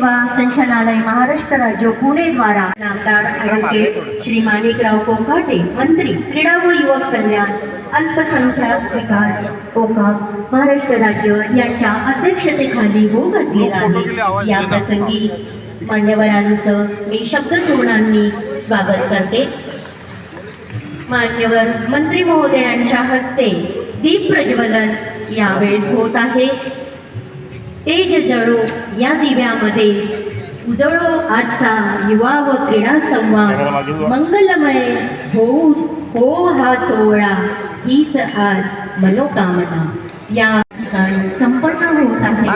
संचालनालय महाराष्ट्र राज्य पुणे द्वारा. ॲडव्होकेट श्री माणिकराव कोकाटे मंत्री क्रीडा व युवक कल्याण अल्पसंख्याक विकास कोकाप महाराष्ट्र राज्य यांच्या अध्यक्षतेखाली होत असलेला आहे. या प्रसंगी मान्यवरांचं मी शब्दसुमनांनी स्वागत करते. मान्यवर मंत्री महोदयांच्या हस्ते दीप प्रज्वलन यावेळेस होत आहे. तेज जळो या दिव्यामध्ये. उजळो आजचा युवा व क्रीडा संवाद. मंगलमय हो हो हा सोहळा. हीच आज मनोकामना. या ठिकाणी संपन्न होत आहे.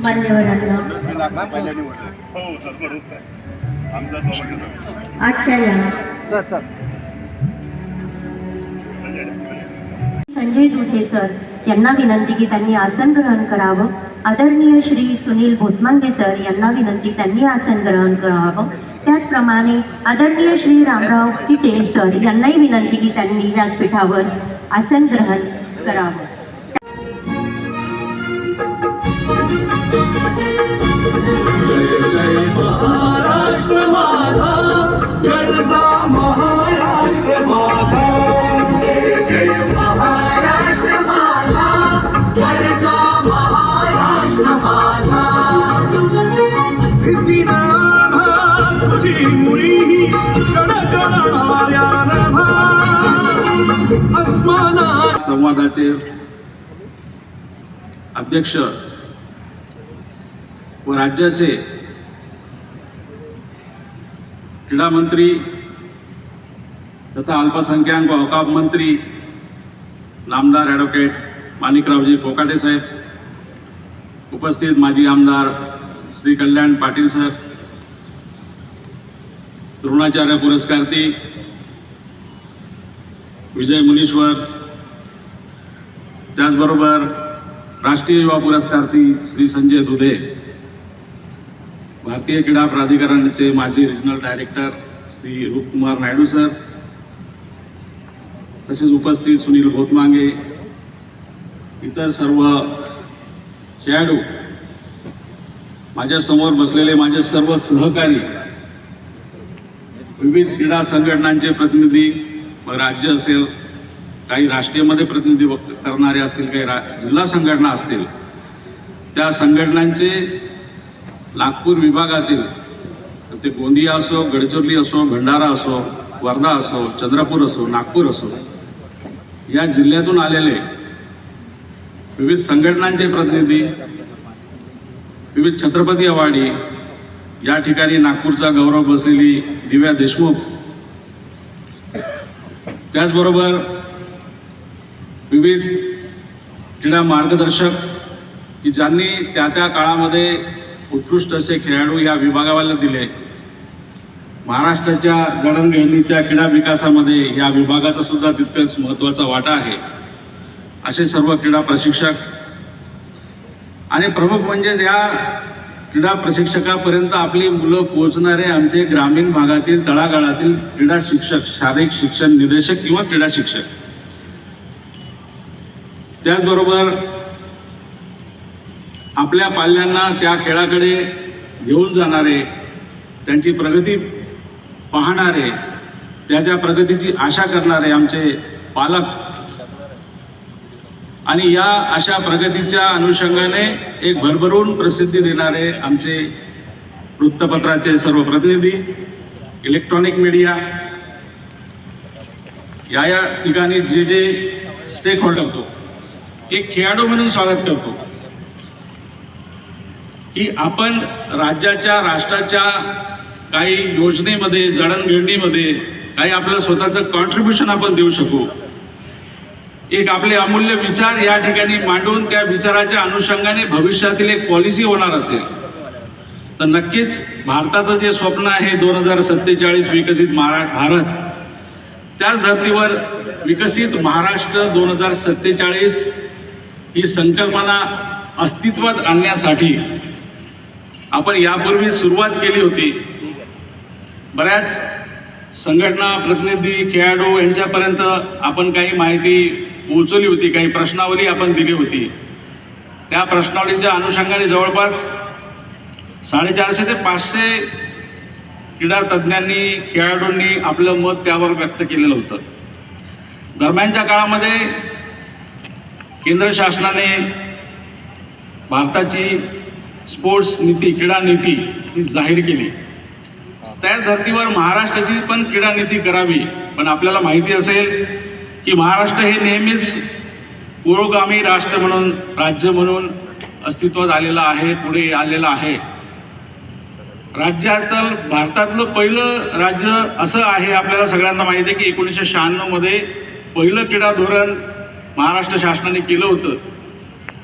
मान्यवरांना हो सर बरोबर आहे आमचा सोबतच आजच्या या सर सर. संजय दुधे सर. यांना विनंती की त्यांनी आसन ग्रहण करावं. आदरणीय श्री सुनील भोतमांगे सर यांना विनंती त्यांनी आसन ग्रहण करावं. त्याचप्रमाणे आदरणीय श्री रामराव किटे सर यांनाही विनंती की त्यांनी व्यासपीठावर आसन ग्रहण करावं. जय जय महाराष्ट्र संवादाचे अध्यक्ष व राज्याचे क्रीडा मंत्री तथा अल्पसंख्याक व अवकाप मंत्री नामदार ॲडव्होकेट माणिकरावजी कोकाटे साहेब. उपस्थित माजी आमदार श्री कल्याण पाटील सर द्रोणाचार्य पुरस्कार्थी विजय मुनीश्वर त्याचबरोबर राष्ट्रीय युवा पुरस्कार्थी श्री संजय दुधे भारतीय क्रीडा प्राधिकरणाचे माजी regional director Shri Rupkumar Naidu sir तसेच उपस्थित सुनील गोतमांगे इतर सर्व खेळाडू माझ्यासमोर बसलेले माझे सर्व सहकारी विविध क्रीडा संघटनांचे प्रतिनिधी मग राज्य असेल काही राष्ट्रीयमध्ये प्रतिनिधी करणारे असतील काही रा जिल्हा संघटना असतील त्या संघटनांचे नागपूर विभागातील ते गोंदिया असो गडचिरोली असो भंडारा असो वर्धा असो चंद्रपूर असो नागपूर असो या जिल्ह्यातून आलेले विविध संघटनांचे प्रतिनिधी विविध छत्रपती अवार्डी या ठिकाणी नागपूरचा गौरव बसलेली दिव्या देशमुख. त्याचबरोबर विविध क्रीडा मार्गदर्शक की ज्यांनी त्या त्या काळामध्ये उत्कृष्ट असे खेळाडू या विभागाला दिले. महाराष्ट्राच्या जडणघडणीच्या क्रीडा विकासामध्ये या विभागाचा सुद्धा तितकंच महत्त्वाचा वाटा आहे. असे सर्व क्रीडा प्रशिक्षक. आणि प्रमुख म्हणजे या क्रीडा प्रशिक्षकापर्यंत आपली मुलं पोहोचणारे आमचे ग्रामीण भागातील तळागाळातील क्रीडा शिक्षक शारीरिक शिक्षण निर्देशक किंवा क्रीडा शिक्षक. त्याचबरोबर आपल्या पाल्यांना त्या खेळाकडे घेऊन जाणारे त्यांची प्रगती पाहणारे त्याच्या प्रगतीची आशा करणारे आमचे पालक आणि या अशा प्रगतीच्या अनुषंगाने एक भरभरून प्रसिद्धी देणारे आमचे वृत्तपत्राचे सर्व प्रतिनिधी इलेक्ट्रॉनिक मीडिया या या ठिकाणी जे जे स्टेक होल्डर होतो. एक खेळाडू म्हणून स्वागत करतो. की आपण राज्याच्या राष्ट्राच्या काही योजनेमध्ये जडणघडणीमध्ये काही आपलं स्वतःचं कॉन्ट्रीब्युशन आपण देऊ शकू. एक आपले अमूल्य विचार या ठिकाणी मांडून त्या विचाराच्या अनुषंगाने भविष्यातील एक पॉलिसी होणार असेल. तर नक्कीच भारताचं जे स्वप्न आहे दोन हजार सत्तेचाळीस विकसित महारा भारत त्याच धर्तीवर विकसित महाराष्ट्र दोन हजार सत्तेचाळीस ही संकल्पना अस्तित्वात आणण्यासाठी आपण यापूर्वी सुरुवात केली होती. बऱ्याच संघटना प्रतिनिधी खेळाडू यांच्यापर्यंत आपण काही माहिती पोचवली होती काही प्रश्नावली आपण दिली होती. त्या प्रश्नावलीच्या अनुषंगाने जवळपास साडेचारशे ते पाचशे क्रीडा तज्ज्ञांनी खेळाडूंनी आपलं मत त्यावर व्यक्त केलेलं होतं. दरम्यानच्या काळामध्ये केंद्र शासनाने भारताची स्पोर्ट्स नीती क्रीडा नीती ही जाहीर केली. त्याच धर्तीवर महाराष्ट्राची पण क्रीडा नीती करावी पण आपल्याला माहिती असेल की महाराष्ट्र हे नेहमीच पुरोगामी राष्ट्र म्हणून राज्य म्हणून अस्तित्वात आलेलं आहे पुढे आलेलं आहे. राज्यातलं भारतातलं पहिलं राज्य असं आहे आपल्याला सगळ्यांना माहिती आहे की एकोणीसशे शहाण्णवमध्ये पहिलं क्रीडा धोरण महाराष्ट्र शासनाने केलं होतं.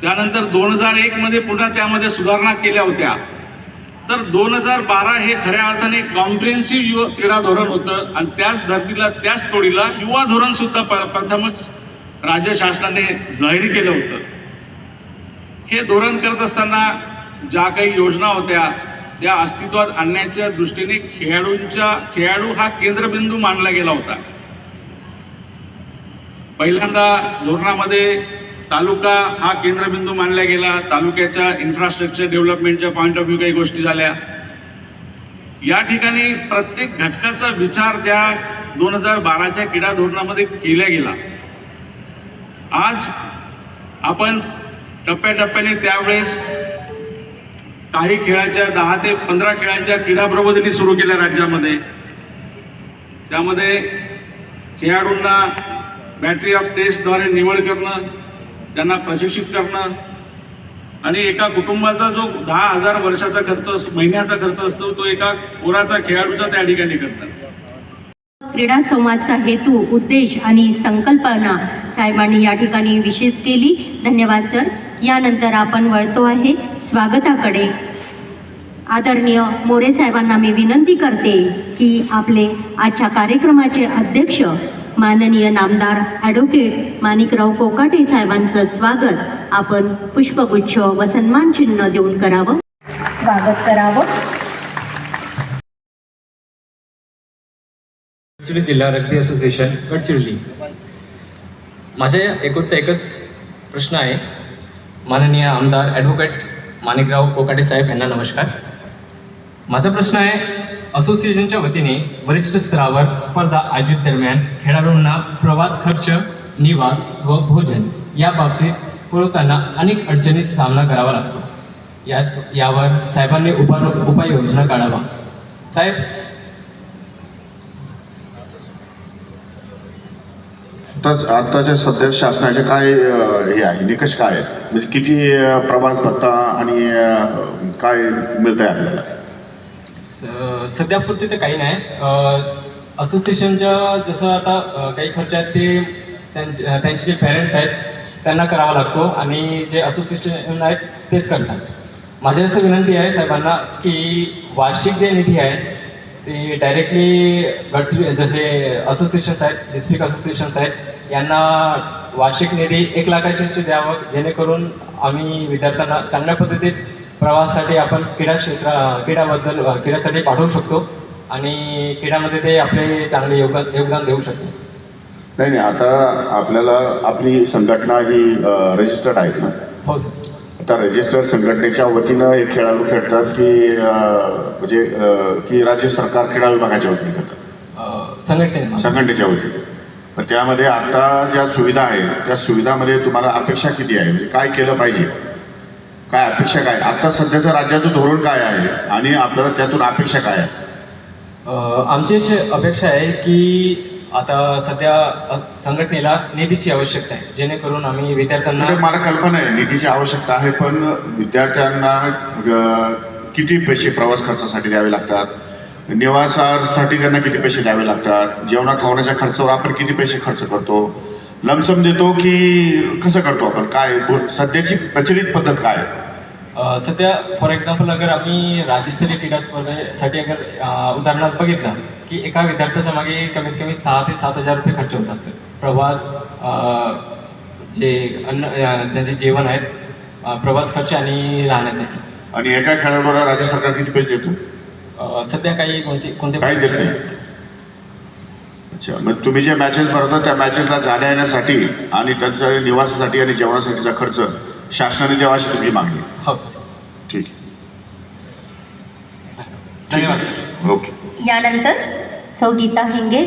त्यानंतर दोन हजार एकमध्ये पुन्हा त्यामध्ये सुधारणा केल्या होत्या. तर दोन हजार बारा हे खऱ्या अर्थाने कॉम्प्रिहेन्सिव्ह युवा क्रीडा धोरण होतं. आणि त्याच धर्तीला त्याच तोडीला युवा धोरण सुद्धा प प्रथमच राज्य शासनाने जाहीर केलं होतं. हे धोरण करत असताना ज्या काही योजना होत्या त्या अस्तित्वात आणण्याच्या दृष्टीने खेळाडूंच्या खेळाडू हा केंद्रबिंदू मानला गेला होता. पहिल्यांदा धोरणामध्ये तालुका हा केंद्रबिंदू मानला गेला. तालुक्याच्या इन्फ्रास्ट्रक्चर डेव्हलपमेंटच्या पॉईंट ऑफ व्ह्यू काही गोष्टी झाल्या. या ठिकाणी प्रत्येक घटकाचा विचार त्या दोन हजार बाराच्या क्रीडा धोरणामध्ये केला गेला. आज आपण टप्प्याटप्प्याने त्यावेळेस काही खेळाच्या दहा ते पंधरा खेळांच्या क्रीडा प्रबोधनी सुरू केल्या राज्यामध्ये. त्यामध्ये खेळाडूंना बॅटरी ऑफ टेस्टद्वारे निवड करणं त्यांना प्रशिक्षित करणं आणि एका कुटुंबाचा जो दहा हजार वर्षाचा खर्च असतो महिन्याचा खर्च असतो तो एका पोराचा खेळाडूचा त्या ठिकाणी करतात. क्रीडा संवादचा हेतू उद्देश आणि संकल्पना साहेबांनी या ठिकाणी विशेष केली. धन्यवाद सर. यानंतर आपण वळतो आहे स्वागताकडे. आदरणीय मोरे साहेबांना मी विनंती करते की आपले आजच्या कार्यक्रमाचे अध्यक्ष माननीय नामदार ॲडव्होकेट माणिकराव कोकाटे साहेबांचं स्वागत. आपण पुष्पगुच्छ व सन्मान चिन्ह देऊन करावं. स्वागत करावं. गडचिरोली जिल्हा रग्बी असोसिएशन गडचिरोली. माझ्या एकूणचा एकच प्रश्न आहे. माननीय आमदार ॲडव्होकेट माणिकराव कोकाटे साहेब यांना नमस्कार. माझा प्रश्न आहे असोसिएशनच्या वतीने वरिष्ठ स्तरावर स्पर्धा आयोजित दरम्यान खेळाडूंना प्रवास खर्च निवास व भोजन या बाबतीत पुरवताना अनेक अडचणीचा सामना करावा लागतो. यात यावर साहेबांनी उपा उपाययोजना काढावा. साहेब. आताच आताच्या सध्या शासनाचे काय हे आहे निकष काय आहेत? म्हणजे किती प्रवास भत्ता आणि काय मिळत आहे आपल्याला? सध्या सध्यापुरती तर काही नाही. असोसिएशनच्या जसं आता काही खर्च आहेत ते त्यां- त्यांचे जे पॅरेंट्स आहेत त्यांना करावा लागतो आणि जे असोसिएशन आहेत तेच करतात. माझी असं विनंती आहे साहेबांना की वार्षिक जे निधी आहे ते डायरेक्टली गडचिरोली जसे असोसिएशन्स आहेत डिस्ट्रिक्ट असोसिएशन्स आहेत यांना वार्षिक निधी एक लाखाची द्यावं जेणेकरून आम्ही विद्यार्थ्यांना चांगल्या पद्धतीत प्रवासासाठी आपण क्रीडा क्षेत्र क्रीडाबद्दल क्रीडासाठी पाठवू शकतो आणि क्रीडामध्ये ते आपले चांगले योगदान योगदान देऊ शकतो. नाही नाही आता आपल्याला आपली संघटना ही रजिस्टर्ड आहेत ना? हो सर. आता रजिस्टर्ड संघटनेच्या वतीनं हे खेळाडू खेळतात की म्हणजे की राज्य सरकार क्रीडा विभागाच्या वतीने अ, संघटने संघटनेच्या वतीने. पण त्यामध्ये आता ज्या सुविधा आहेत त्या सुविधामध्ये तुम्हाला अपेक्षा किती आहे? म्हणजे काय केलं पाहिजे? काय अपेक्षा काय? आता सध्याचं राज्याचं धोरण काय आहे आणि आपल्याला त्यातून अपेक्षा काय आहे? आमची अशी अपेक्षा आहे की आता सध्या अ, संघटनेला निधीची आवश्यकता आहे. जेणेकरून आम्ही विद्यार्थ्यांना म्हणजे मला कल्पना आहे निधीची आवश्यकता आहे पण विद्यार्थ्यांना अ, किती पैसे प्रवास खर्चासाठी द्यावे लागतात? निवासासाठी त्यांना किती पैसे द्यावे लागतात? जेवणा खावण्याच्या खर्चावर आपण किती पैसे खर्च करतो? लमसम देतो की कसं करतो आपण? काय सध्याची प्रचलित पद्धत काय? सध्या फॉर एक्झाम्पल अगर आम्ही राज्यस्तरीय क्रीडा स्पर्धेसाठी अगर उदाहरणार्थ बघितलं की एका विद्यार्थ्याच्या मागे कमीत कमी सहा ते सात हजार रुपये खर्च होतात सर प्रवास जे अन्न त्यांचे जेवण आहेत प्रवास खर्च आणि राहण्यासाठी. आणि एका खेळाडूला राज्य सरकार किती पैसे देतो? सध्या काही कोणते कोणते काही देत नाही. अच्छा मग तुम्ही जे मॅचेस भरवता त्या मॅचेसला जाण्या येण्यासाठी आणि त्यांच्या निवासासाठी आणि जेवणासाठीचा खर्च शासनाने द्यावा अशी तुमची मागणी आहे. हो सर. ठीक धन्यवाद सर. ओके. यानंतर सौ गीता हिंगे.